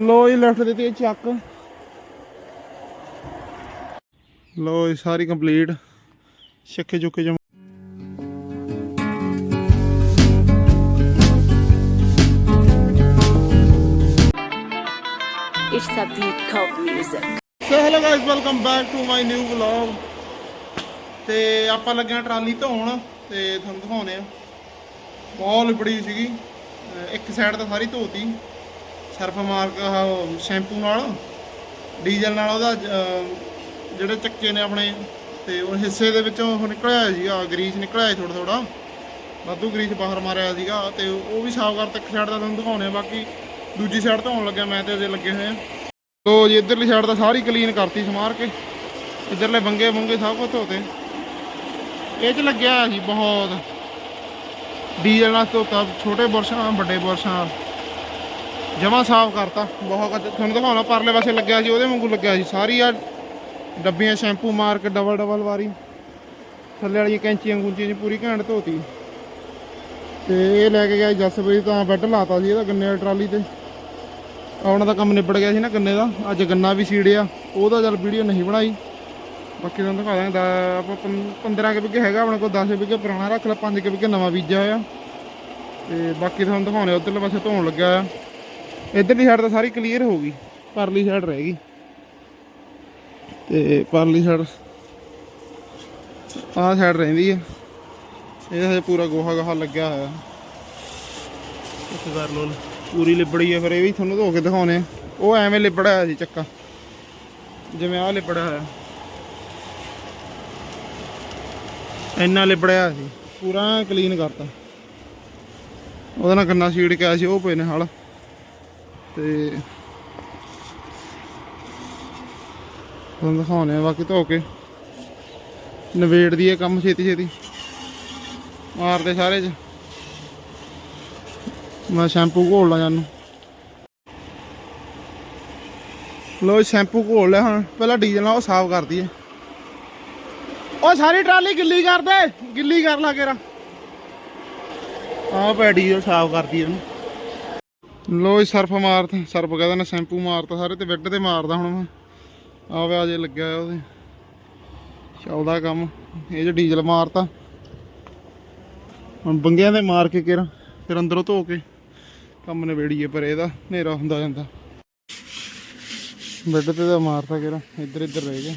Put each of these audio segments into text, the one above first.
ਲੋ ਜੀ ਲੈਫਟ ਦਿੱਤੀ ਹੈ ਚੱਕ। ਲੋ ਜੀ ਸਾਰੀ ਕੰਪਲੀਟ ਛੱਕੇ ਚੁੱਕੇ ਜਮ It's a beat called music. So hello guys welcome back to my new vlog ਤੇ ਆਪਾਂ ਲੱਗੇ ਹਾਂ ਟਰਾਲੀ ਧੋਣ ਤੇ ਤੁਹਾਨੂੰ ਦਿਖਾਉਨੇ ਆ ਬਹੁਤ ਲਿਬੜੀ ਸੀਗੀ ਇੱਕ ਸਾਈਡ ਤਾਂ ਸਾਰੀ ਧੋਤੀ। ਸਰਫ ਮਾਰ ਉਹ ਸ਼ੈਂਪੂ ਨਾਲ, ਡੀਜ਼ਲ ਨਾਲ ਉਹਦਾ ਜਿਹੜੇ ਚੱਕੇ ਨੇ ਆਪਣੇ, ਤੇ ਉਹ ਹਿੱਸੇ ਦੇ ਵਿੱਚੋਂ ਉਹ ਨਿਕਲਿਆ ਹੋਇਆ ਸੀਗਾ, ਗਰੀਸ ਨਿਕਲਿਆ ਥੋੜਾ ਥੋੜਾ ਵਾਧੂ ਗਰੀਸ ਬਾਹਰ ਮਾਰਿਆ ਸੀਗਾ, ਤੇ ਉਹ ਵੀ ਸਾਫ਼ ਕਰਤਾ ਇੱਕ ਸਾਈਡ ਦਾ ਤੁਹਾਨੂੰ ਦਿਖਾਉਨੇ ਆ ਬਾਕੀ ਦੂਜੀ ਸਾਈਡ ਧੋਣ ਲੱਗਿਆ ਮੈਂ ਤੇ ਅਜੇ ਲੱਗੇ ਹੋਏ ਆ ਤੋ ਜੀ, ਇਧਰਲੀ ਸਾਈਡ ਤਾਂ ਸਾਰੀ ਕਲੀਨ ਕਰਤੀ ਸਮਾਰ ਕੇ, ਇਧਰਲੇ ਬੰਗੇ ਬੰਗੇ ਸਭ ਕੁਝ ਧੋਤੇ। ਇਹ ਚ ਲੱਗਿਆ ਹੋਇਆ ਸੀ ਬਹੁਤ। ਡੀਜ਼ਲ ਨਾਲ ਧੋਤਾ, ਛੋਟੇ ਬੁਰਸ਼ਾਂ, ਵੱਡੇ ਬੁਰਸ਼ਾਂ। ਜਮਾ ਸਾਫ਼ ਕਰਤਾ। ਬਹੁਤ ਤੁਹਾਨੂੰ ਦਿਖਾਉਣਾ ਪਰਲੇ ਪਾਸੇ ਲੱਗਿਆ ਸੀ, ਉਹਦੇ ਵਾਂਗੂ ਲੱਗਿਆ ਸੀ। ਸਾਰੀ ਆ ਡੱਬੀਆਂ, ਸ਼ੈਂਪੂ ਮਾਰ ਕੇ ਡਬਲ ਡਬਲ ਵਾਰੀ ਥੱਲੇ ਵਾਲੀਆਂ ਕੈਂਚੀਆਂ ਗੁੰਚੀਆਂ ਜੀ ਪੂਰੀ ਘੈਂਟ ਧੋਤੀ। ਤੇ ਇਹ ਲੈ ਕੇ ਗਿਆ ਜਸਪ੍ਰੀਤ ਤਾਂ ਬੈੱਡ ਲਾਤਾ ਸੀ ਇਹਦਾ ਗੰਨੇ ਵਾਲੀ ਟਰਾਲੀ ਤੇ। ਆਉਣ ਦਾ ਕੰਮ ਨਿਬੜ ਗਿਆ ਸੀ ਨਾ ਗੰਨੇ ਦਾ। ਅੱਜ ਗੰਨਾ ਵੀ ਸੀੜਿਆ ਉਹਦਾ ਚੱਲ ਵੀਡੀਓ ਨਹੀਂ ਬਣਾਈ। ਬਾਕੀ ਤੁਹਾਨੂੰ ਦਿਖਾ ਦਾਂਗੇ ਆਪਾਂ 15 ਕਿ ਵਿਗੇ ਹੈਗਾ, ਆਪਣੇ ਕੋਲ 10 ਵਿਗੇ ਪੁਰਾਣਾ ਰੱਖ ਲਿਆ 5 ਕਿ ਵਿਗੇ ਨਵਾਂ ਬੀਜਿਆ ਹੋਇਆ। ਤੇ ਬਾਕੀ ਤੁਹਾਨੂੰ ਦਿਖਾਉਣੇ ਉਧਰਲੇ ਪਾਸੇ ਧੋਣ ਲੱਗਿਆ ਆ ਇਧਰਲੀ ਸਾਈਡ ਤਾਂ ਸਾਰੀ ਕਲੀਅਰ ਹੋ ਗਈ, ਪਰਲੀ ਸਾਈਡ ਰਹਿ ਗਈ। ਤੇ ਪਰਲੀ ਸਾਈਡ ਆਹ ਸਾਈਡ ਰਹਿੰਦੀ ਹੈ ਇਹ ਹਜੇ ਪੂਰਾ ਗੋਹਾ ਗਾਹਾ ਲੱਗਿਆ ਹੋਇਆ। ਇਸ ਕਰ ਲੋ ਪੂਰੀ ਲਿਬੜੀ ਹੈ ਫਿਰ ਇਹ ਵੀ ਤੁਹਾਨੂੰ ਧੋ ਕੇ ਦਿਖਾਉਣੇ ਆ। ਉਹ ਐਵੇਂ ਲਿਬੜਿਆ ਹੋਇਆ ਸੀ ਚੱਕਾ। ਜਿਵੇਂ ਆਹ ਲਿਬੜਿਆ ਹੋਇਆ। ਇੰਨਾ ਲਿਬੜਿਆ ਹੋਇਆ ਸੀ। ਪੂਰਾ ਕਲੀਨ ਕਰਤਾ। ਉਹਦਾ ਨਾਲ ਗੰਨਾ ਸੀੜ ਕੇ ਆਇਆ ਸੀ, ਉਹ ਪਏ ਨੇ ਹਾਲ। ਤੇ ਤੁਹਾਨੂੰ ਦਿਖਾਉਣੇ ਆ ਬਾਕੀ ਧੋ ਕੇ। ਨਵੇੜ ਦੀ ਇਹ ਕੰਮ ਛੇਤੀ ਛੇਤੀ। ਮਾਰਦੇ ਸਾਰੇ ਚ। ਮੈਂ ਸ਼ੈਂਪੂ ਘੋਲ ਲਾ ਜਾਨੂੰ। ਲੋ ਸ਼ੈਂਪੂ ਘੋਲ ਲਿਆ ਹੁਣ। ਪਹਿਲਾਂ ਡੀਜ਼ਲ ਨਾਲ ਉਹ ਸਾਫ਼ ਕਰਦੀ ਹੈ। ਉਹ ਸਾਰੀ ਟਰਾਲੀ ਗਿੱਲੀ ਕਰ ਦੇ। ਗਿੱਲੀ ਕਰ ਲਾ ਕੇਰਾ ਆਹ ਪੈ ਡੀਜ਼ਲ ਸਾਫ਼ ਕਰਦੀ ਉਹਨੂੰ। ਲੋ ਸਰਫ ਮਾਰਤਾ, ਸਰਫ ਕਹਿੰਦਾ ਨਾ, ਸ਼ੈਂਪੂ ਮਾਰਤਾ ਸਾਰੇ ਤੇ ਬੈੱਡ ਤੇ ਮਾਰਦਾ ਹੁਣ ਮੈਂ। ਆਵੇ ਆਜੇ ਲੱਗਿਆ ਉਹਦੇ। ਚੱਲਦਾ ਕੰਮ, ਇਹ ਚ ਡੀਜ਼ਲ ਮਾਰਤਾ। ਹੁਣ ਬੰਗਿਆਂ ਦੇ ਮਾਰ ਕੇ ਕਿਰ ਫਿਰ ਅੰਦਰੋਂ ਧੋ ਕੇ ਕੰਮ ਨਵੇੜੀਏ ਪਰ ਇਹਦਾ ਹਨੇਰਾ ਹੁੰਦਾ ਜਾਂਦਾ। ਬੈੱਡ ਤੇ ਤਾਂ ਮਾਰਤਾ ਕਿਰ ਇੱਧਰ ਇੱਧਰ ਰਹਿ ਗਿਆ।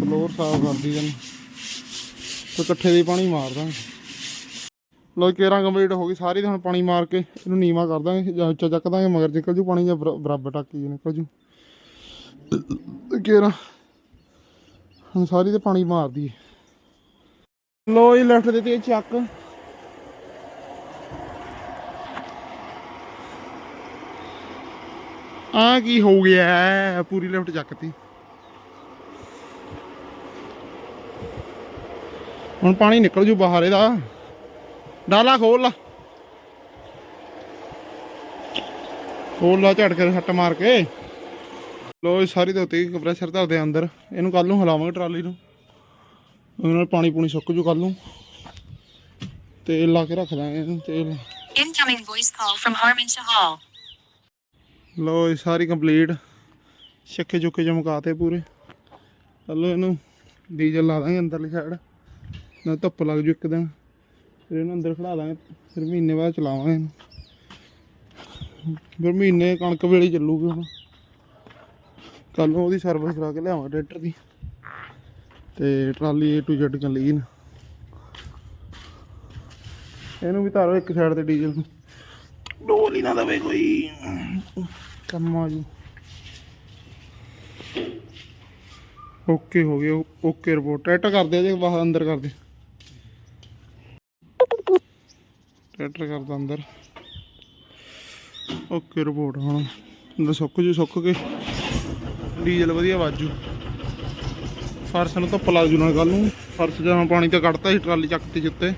ਫਲੋਰ ਸਾਫ਼ ਕਰਦੀ ਜਨ ਤੇ ਇਕੱਠੇ ਦੇ ਪਾਣੀ ਮਾਰਦਾ। ਲੋ ਕੇਰਾਂ ਕੰਪਲੀਟ ਹੋ ਗਈ ਸਾਰੀ ਤੇ ਹੁਣ ਪਾਣੀ ਮਾਰ ਕੇ ਇਹਨੂੰ ਨੀਵਾ ਕਰ ਦਾਂਗੇ, ਜਾਂ ਉੱਚਾ ਚੱਕ ਦਾਂਗੇ, ਮਗਰ ਨਿਕਲ ਜੂ ਪਾਣੀ ਜਾਂ ਬਰਾਬਰ ਟੱਕੀ ਨਿਕਲ ਜੂ। ਤੇ ਕੇਰਾਂ, ਹੁਣ ਸਾਰੀ ਤੇ ਪਾਣੀ ਮਾਰਦੀ ਹੈ ਲੋ ਜੀ ਲੈਫਟ ਦਿੱਤੀ ਚੱਕ। ਆ ਕੀ ਹੋ ਗਿਆ? ਹੈ? ਪੂਰੀ ਲੈਫਟ ਚੱਕਤੀ। ਹੁਣ ਪਾਣੀ ਨਿਕਲ ਜੂ ਬਾਹਰ ਇਹਦਾ। ਡਾਲਾ ਖੋਲ ਲਾ। ਖੋਲ ਲਾ ਝਟ ਕੇ ਹੱਟ ਮਾਰ ਕੇ। ਲੋ ਇਹ ਸਾਰੀ ਧੋਤੀ ਕੰਪਰੈਸਰ ਧਰਦੇ ਅੰਦਰ। ਇਹਨੂੰ ਕੱਲ ਨੂੰ ਹਿਲਾਵਾਂਗੇ ਟਰਾਲੀ ਨੂੰ। ਉਹਦੇ ਨਾਲ ਪਾਣੀ ਪੂਣੀ ਸੁੱਕ ਜੂ ਕੱਲ ਨੂੰ। ਤੇਲ ਲਾ ਕੇ ਰੱਖ ਦਾਂਗੇ ਇਹਨੂੰ ਤੇਲ। Incoming voice call from Harman Shahal. ਲੋ ਇਹ ਸਾਰੀ ਕੰਪਲੀਟ ਛੱਕੇ ਚੁੱਕੇ ਚਮਕਾਤੇ ਪੂਰੇ। ਹਲੋ ਇਹਨੂੰ ਡੀਜ਼ਲ ਲਾ ਦਾਂਗੇ ਅੰਦਰਲੀ ਸਾਈਡ ਨਾ ਧੁੱਪ ਲੱਗ ਜੂ ਇੱਕ ਦਿਨ। ਫਿਰ ਇਹਨੂੰ ਅੰਦਰ ਖੜਾ ਦਾਂਗੇ ਫਿਰ ਮਹੀਨੇ ਬਾਅਦ ਚਲਾਵਾਂਗੇ ਇਹਨੂੰ। ਫਿਰ ਮਹੀਨੇ ਕਣਕ ਵੇਲੇ ਹੀ ਚੱਲੂਗੀ ਹੁਣ। ਕੱਲ ਨੂੰ ਉਹਦੀ ਸਰਵਿਸ ਕਰਾ ਕੇ ਲਿਆਵਾਂ ਟਰੈਕਟਰ ਦੀ। ਤੇ trolley A to Z clean ਇਹਨੂੰ ਵੀ ਧਾਰੋ ਇੱਕ ਸਾਈਡ ਤੇ ਡੀਜ਼ਲ ਨੂੰ। ਡੋਲ ਹੀ ਨਾ ਦਵੇ ਕੋਈ। ਕੰਮ ਆ ਜੀ। ਓਕੇ ਹੋ ਗਿਆ ਓਕੇ ਰਿਪੋਰਟ ਟਰੈਕਟਰ ਕਰਦੇ ਆ ਜੇ, ਬਾਹਰ ਅੰਦਰ ਕਰਦੇ। ਟਰੈਕਟਰ ਕਰਦਾ ਅੰਦਰ। ਓਕੇ ਰਿਪੋਰਟ ਹੁਣ। ਅੰਦਰ ਸੁੱਕ ਜੂ, ਸੁੱਕ ਕੇ। ਡੀਜ਼ਲ ਵਧੀਆ ਵਾਜੂ। ਫਰਸ਼ ਨੂੰ ਧੁੱਪ ਲੱਗ ਜੂ ਨਾਲ ਕੱਲ ਨੂੰ। ਫਰਸ਼ ਜਦੋਂ ਪਾਣੀ ਤਾਂ ਕੱਢਤਾ ਸੀ, ਟਰਾਲੀ ਚੱਕ ਤੇ ਜਿੱਤੇ।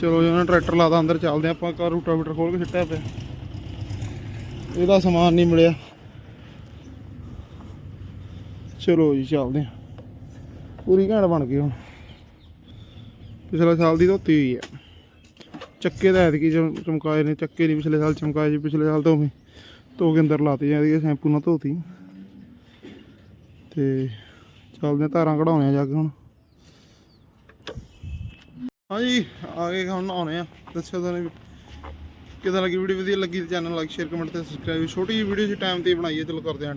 ਚਲੋ ਜੀ, ਉਹਨਾਂ ਟਰੈਕਟਰ ਲਾਦਾ ਅੰਦਰ, ਚੱਲਦੇ ਆਪਾਂ। ਇੱਕ ਰੂਟਾਵੀਟਰ ਖੋਲ ਕੇ ਸਿੱਟਿਆ ਪਿਆ। ਇਹਦਾ ਸਮਾਨ ਨਹੀਂ ਮਿਲਿਆ। ਚਲੋ ਜੀ, ਚੱਲਦੇ ਹਾਂ। ਪੂਰੀ ਘੈਂਟ ਬਣ ਗਈ ਹੁਣ। ਪਿਛਲੇ ਸਾਲ ਦੀ ਧੋਤੀ ਹੋਈ ਹੈ ਚੱਕੇ ਤਾਂ ਐਤਕੀ ਚਮਕਾਏ ਨੇ, ਚੱਕੇ ਨਹੀਂ ਪਿਛਲੇ ਸਾਲ ਚਮਕਾਏ ਜੀ ਪਿਛਲੇ ਸਾਲ ਤਾਂ ਉਵੇਂ ਧੋ ਕੇ ਅੰਦਰ ਲਾਤੀ ਜਾਂਦੀ ਹੈ ਸ਼ੈਂਪੂ ਨਾਲ ਧੋਤੀ। ਤੇ ਚੱਲਦੇ ਹਾਂ ਧਾਰਾਂ ਕਢਾਉਣੇ ਜਾ ਕੇ ਹੁਣ। ਹਾਂਜੀ, ਆ ਕੇ ਹੁਣ ਆਉਣੇ ਆ। ਦੱਸਿਓ ਤੁਹਾਨੂੰ ਕਿਦਾਂ ਲੱਗੀ ਵੀਡੀਓ? ਵਧੀਆ ਲੱਗੀ ਤਾਂ ਚੈਨਲ ਲਾਈਕ ਸ਼ੇਅਰ ਕਮੈਂਟ ਤੇ ਸਬਸਕ੍ਰਾਈਬ ਛੋਟੀ ਜਿਹੀ ਵੀਡੀਓ ਸੀ ਟਾਈਮ ਤੇ ਬਣਾਈਏ ਚਲੋ ਕਰਦੇ ਹਾਂ